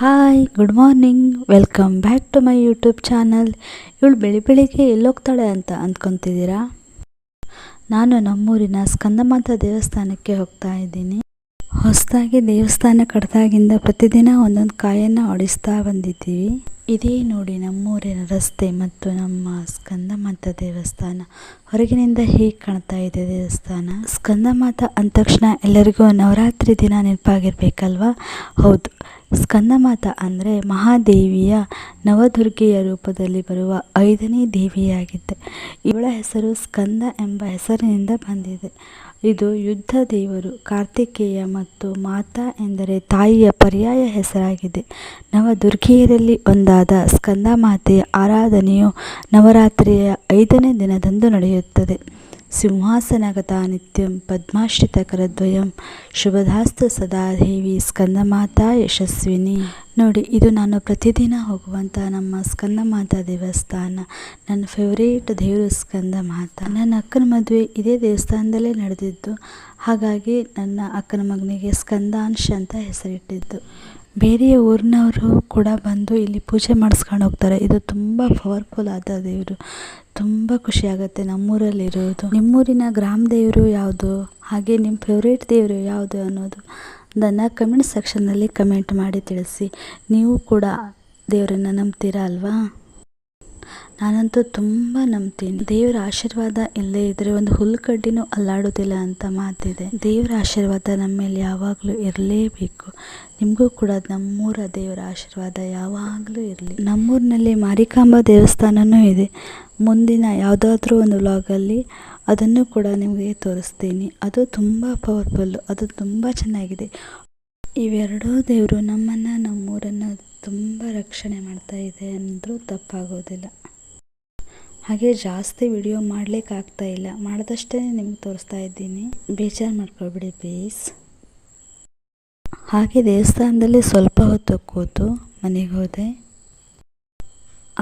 Hi good morning welcome back to my YouTube channel ಇವಳು ಬೆಳಿ ಬೆಳಿಗ್ಗೆ ಎಲ್ಲೋಗ್ತಾಳೆ ಅಂತ ಅಂದ್ಕೊತಿದ್ದೀರಾ? ನಾನು ನಮ್ಮೂರಿನ ಸ್ಕಂದಮಾತಾ ದೇವಸ್ಥಾನಕ್ಕೆ ಹೋಗ್ತಾ ಇದ್ದೀನಿ. ಹೊಸದಾಗಿ ದೇವಸ್ಥಾನ ಕಟ್ಟಿದಾಗಿಂದ ಪ್ರತಿದಿನ ಒಂದೊಂದು ಕಾಯನ್ನು ಹೊಡಿಸ್ತಾ ಬಂದಿದ್ದೀವಿ. ಇದೇ ನೋಡಿ ನಮ್ಮೂರಿನ ರಸ್ತೆ ಮತ್ತು ನಮ್ಮ ಸ್ಕಂದಮಾತಾ ದೇವಸ್ಥಾನ. ಹೊರಗಿನಿಂದ ಹೇಗೆ ಕಾಣ್ತಾ ಇದೆ ದೇವಸ್ಥಾನ? ಸ್ಕಂದಮಾತಾ ಅಂದ ತಕ್ಷಣ ಎಲ್ಲರಿಗೂ ನವರಾತ್ರಿ ದಿನ ನೆನಪಾಗಿರ್ಬೇಕಲ್ವಾ? ಹೌದು, ಸ್ಕಂದಮಾತಾ ಅಂದರೆ ಮಹಾದೇವಿಯ ನವದುರ್ಗೆಯ ರೂಪದಲ್ಲಿ ಬರುವ ಐದನೇ ದೇವಿಯಾಗಿದೆ ಇವಳ ಹೆಸರು ಸ್ಕಂದ ಎಂಬ ಹೆಸರಿನಿಂದ ಬಂದಿದೆ. ಇದು ಯುದ್ಧ ದೇವರು, ಕಾರ್ತಿಕೇಯ ಮತ್ತು ಮಾತಾ ಎಂದರೆ ತಾಯಿಯ ಪರ್ಯಾಯ ಹೆಸರಾಗಿದೆ. ನವದುರ್ಗೆಯರಲ್ಲಿ ಒಂದಾದ ಸ್ಕಂದಮಾತೆಯ ಆರಾಧನೆಯು ನವರಾತ್ರಿಯ ಐದನೇ ದಿನದಂದು ನಡೆಯುತ್ತದೆ. ಸಿಂಹಾಸನಗತ ನಿತ್ಯಂ ಪದ್ಮಾಶ್ರಿತಕರದ್ವಯಂ. ಶುಭದಾಸ್ತು ಸದಾ ದೇವಿ ಸ್ಕಂದಮಾತಾ ಯಶಸ್ವಿನಿ. ನೋಡಿ, ಇದು ನಾನು ಪ್ರತಿದಿನ ಹೋಗುವಂಥ ನಮ್ಮ ಸ್ಕಂದಮಾತಾ ದೇವಸ್ಥಾನ. ನನ್ನ ಫೇವ್ರೇಟ್ ದೇವರು ಸ್ಕಂದಮಾತಾ. ನನ್ನ ಅಕ್ಕನ ಮದುವೆ ಇದೇ ದೇವಸ್ಥಾನದಲ್ಲೇ ನಡೆದಿದ್ದು. ಹಾಗಾಗಿ ನನ್ನ ಅಕ್ಕನ ಮಗನಿಗೆ ಸ್ಕಂದಾಂಶ ಅಂತ ಹೆಸರಿಟ್ಟಿದ್ದು. ಬೇರೆಯ ಊರಿನವರು ಕೂಡ ಬಂದು ಇಲ್ಲಿ ಪೂಜೆ ಮಾಡಿಸ್ಕೊಂಡು ಹೋಗ್ತಾರೆ. ಇದು ತುಂಬ ಪವರ್ಫುಲ್ ಆದ ದೇವರು. ತುಂಬ ಖುಷಿಯಾಗುತ್ತೆ ನಮ್ಮೂರಲ್ಲಿರೋದು. ನಿಮ್ಮೂರಿನ ಗ್ರಾಮ ದೇವರು ಯಾವುದು? ಹಾಗೆ ನಿಮ್ಮ ಫೇವ್ರೇಟ್ ದೇವರು ಯಾವುದು ಅನ್ನೋದು ನನ್ನ ಕಮೆಂಟ್ ಸೆಕ್ಷನ್ನಲ್ಲಿ ಕಮೆಂಟ್ ಮಾಡಿ ತಿಳಿಸಿ. ನೀವು ಕೂಡ ದೇವರನ್ನು ನಂಬ್ತೀರಾ ಅಲ್ವಾ? ನಾನಂತೂ ತುಂಬ ನಂಬ್ತೀನಿ. ದೇವರ ಆಶೀರ್ವಾದ ಇಲ್ಲೇ ಇದ್ರೆ ಒಂದು ಹುಲ್ಕಡ್ಡಿನೂ ಅಲ್ಲಾಡೋದಿಲ್ಲ ಅಂತ ಮಾತಿದೆ. ದೇವರ ಆಶೀರ್ವಾದ ನಮ್ಮ ಮೇಲೆ ಯಾವಾಗಲೂ ಇರಲೇಬೇಕು. ನಿಮಗೂ ಕೂಡ ನಮ್ಮೂರ ದೇವರ ಆಶೀರ್ವಾದ ಯಾವಾಗಲೂ ಇರಲಿ. ನಮ್ಮೂರಿನಲ್ಲಿ ಮಾರಿಕಾಂಬ ದೇವಸ್ಥಾನವೂ ಇದೆ. ಮುಂದಿನ ಯಾವುದಾದ್ರೂ ಒಂದು ವ್ಲಾಗಲ್ಲಿ ಅದನ್ನು ಕೂಡ ನಿಮಗೆ ತೋರಿಸ್ತೀನಿ. ಅದು ತುಂಬ ಪವರ್ಫುಲ್ಲು, ಅದು ತುಂಬ ಚೆನ್ನಾಗಿದೆ. ಇವೆರಡೂ ದೇವರು ನಮ್ಮನ್ನು, ನಮ್ಮೂರನ್ನು ತುಂಬ ರಕ್ಷಣೆ ಮಾಡ್ತಾ ಇದೆ ಅಂದರೂ ತಪ್ಪಾಗೋದಿಲ್ಲ. ಹಾಗೆ ಜಾಸ್ತಿ ವಿಡಿಯೋ ಮಾಡಲಿಕ್ಕೆ ಆಗ್ತಾ ಇಲ್ಲ. ಮಾಡಿದಷ್ಟೇ ನಿಮ್ಗೆ ತೋರಿಸ್ತಾ ಇದ್ದೀನಿ. ಬೇಜಾರು ಮಾಡ್ಕೊಳ್ಬಿಡಿ ಪ್ಲೀಸ್ ಹಾಗೆ ದೇವಸ್ಥಾನದಲ್ಲಿ ಸ್ವಲ್ಪ ಹೊತ್ತು ಕೂತು ಮನೆಗೆ ಹೋದೆ.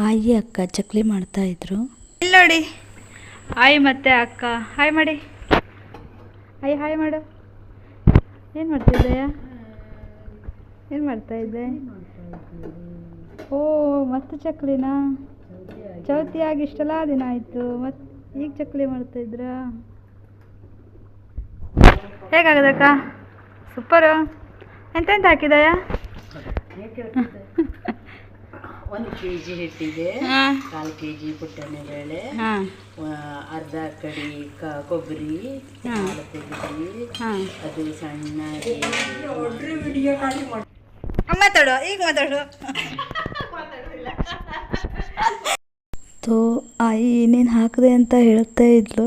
ಆಯಿ, ಅಕ್ಕ ಚಕ್ಲಿ ಮಾಡ್ತಾ ಇದ್ರು. ಇಲ್ಲಿ ನೋಡಿ. ಆಯ್ ಮತ್ತೆ ಅಕ್ಕ. ಹಾಯ್ ಮಾಡಿ. ಆಯ್ ಹಾಯ್ ಮಾಡು. ಏನು ಮಾಡ್ತಿದ್ದೆಯ ಏನು ಮಾಡ್ತಾ ಇದ್ದೆ? ಓ, ಮತ್ತೆ ಚಕ್ಲಿನಾ? ಚೌತಿ ಆಗಿ ಇಷ್ಟೆಲ್ಲ ದಿನ ಆಯಿತು. ಮತ್ತೆ ಈಗ ಚಕ್ಲಿ ಮಾಡ್ತಾ ಇದ್ರ? ಹೇಗಾಗದಕ್ಕ ಸೂಪರು ಎಂತೆಂತ ಹಾಕಿದಯ? ಒಂದು ಕೆ ಜಿ ಹಿಟ್ಟಿಗೆ ಹಾಂ. ಕಾಲು ಕೆ ಜಿ ಪುಟ್ಟನೆ ಬೇಳೆ. ಅರ್ಧ ಕಡಿ ಕ ಕೊಬ್ಬರಿ. ಹಾಂ. ಹಾಲು ತೆಗೆದು ಅದು ಸಣ್ಣ ಮಾತಾಡು ಈಗ ಮಾತಾಡು. ತೋ ಆಯಿ ಏನೇನು ಹಾಕಿದೆ ಅಂತ ಹೇಳ್ತಾ ಇದ್ಲು.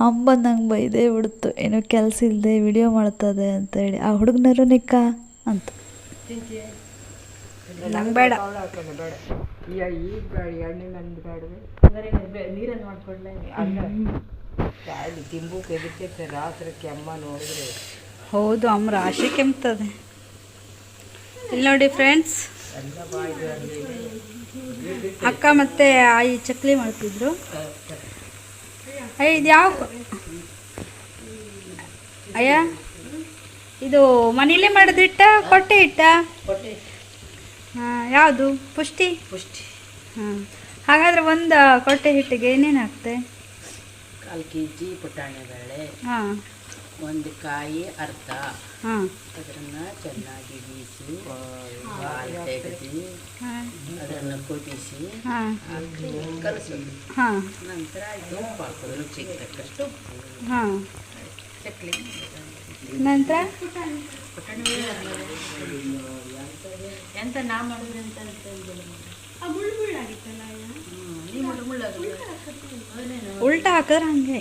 ಅಮ್ಮ ನಂಗೆ ಬೈದೇ ಬಿಡ್ತು. ಏನೋ ಕೆಲಸ ಇಲ್ಲದೆ ವಿಡಿಯೋ ಮಾಡ್ತದೆ ಅಂತ ಹೇಳಿ. ಆ ಹುಡುಗನರು ನಿಕ್ಕ? ಅಂತ. ನಂಗೆ ಬೇಡ. ನೀರನ್ನು ಮಾಡ್ಕೊಳ್ಳೆ ತಿಂಬುಕ್ಕೆ ಎದಕ್ಕೆ ರಾತ್ರಿ ಅಮ್ಮ ನೋಡಿದ್ರೆ. ಹೌದು ಅಮ್ಮ ರಾಶಿ ಕೆಮ್ತದೆ. ಇಲ್ಲಿ ನೋಡಿ ಫ್ರೆಂಡ್ಸ್. ಅಕ್ಕ ಮತ್ತೆ ಆಯಿ ಚಕ್ಲಿ ಮಾಡ್ತಿದ್ರು. ಅಯ್ಯ ಇದು ಯಾವ ಅಯ್ಯ ಇದು ಮನೇಲಿ ಮಾಡಿದ ಇಟ್ಟ ಕೊಟ್ಟೆ ಇಟ್ಟ ಕೊಟ್ಟೆ ಹಾಂ ಯಾವುದು? ಪುಷ್ಟಿ? ಪುಷ್ಟಿ. ಹಾಂ ಹಾಗಾದರೆ ಒಂದು ಕೊಟ್ಟೆ ಹಿಟ್ಟಿಗೆ ಏನೇನು ಹಾಕ್ತೆ? ಕಾಲು ಕೆ ಜಿ ಪುಟಾಣಿ ಬೇಳೆ ಹಾಂ. ಒಂದು ಕಾಯಿ ಅರ್ಧ. ಹಾಂ. ಅದನ್ನು ಚೆನ್ನಾಗಿ ಬೀಸಿ ಹಾಂ. ಅದನ್ನು ಕುದಿಸಿ ಹಾಂ. ಹಾಕಿ ಕಲಸೋದು ಹಾಂ. ನಂತರ ಇದು ಉಪ್ಪು ಹಾಕೋದು ರುಚಿಗೆ ತಕ್ಕಷ್ಟು ಉಪ್ಪು. ಹಾಂ. ಚಕ್ಲಿ ನಂತರ? ಎಂತ ನಾ ಮಾಡಿದ್ರೆ ಅಂತ ಉಲ್ಟಾ ಹಾಕಿದ್ರೆ ಹಂಗೆ.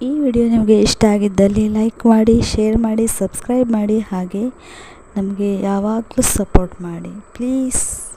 ಈ ವಿಡಿಯೋ ನಿಮಗೆ ಇಷ್ಟ ಆಗಿದ್ದಲ್ಲಿ ಲೈಕ್ ಮಾಡಿ ಶೇರ್ ಮಾಡಿ ಸಬ್ಸ್ಕ್ರೈಬ್ ಮಾಡಿ ಹಾಗೆ ನಮಗೆ ಯಾವಾಗಲೂ ಸಪೋರ್ಟ್ ಮಾಡಿ. ಪ್ಲೀಸ್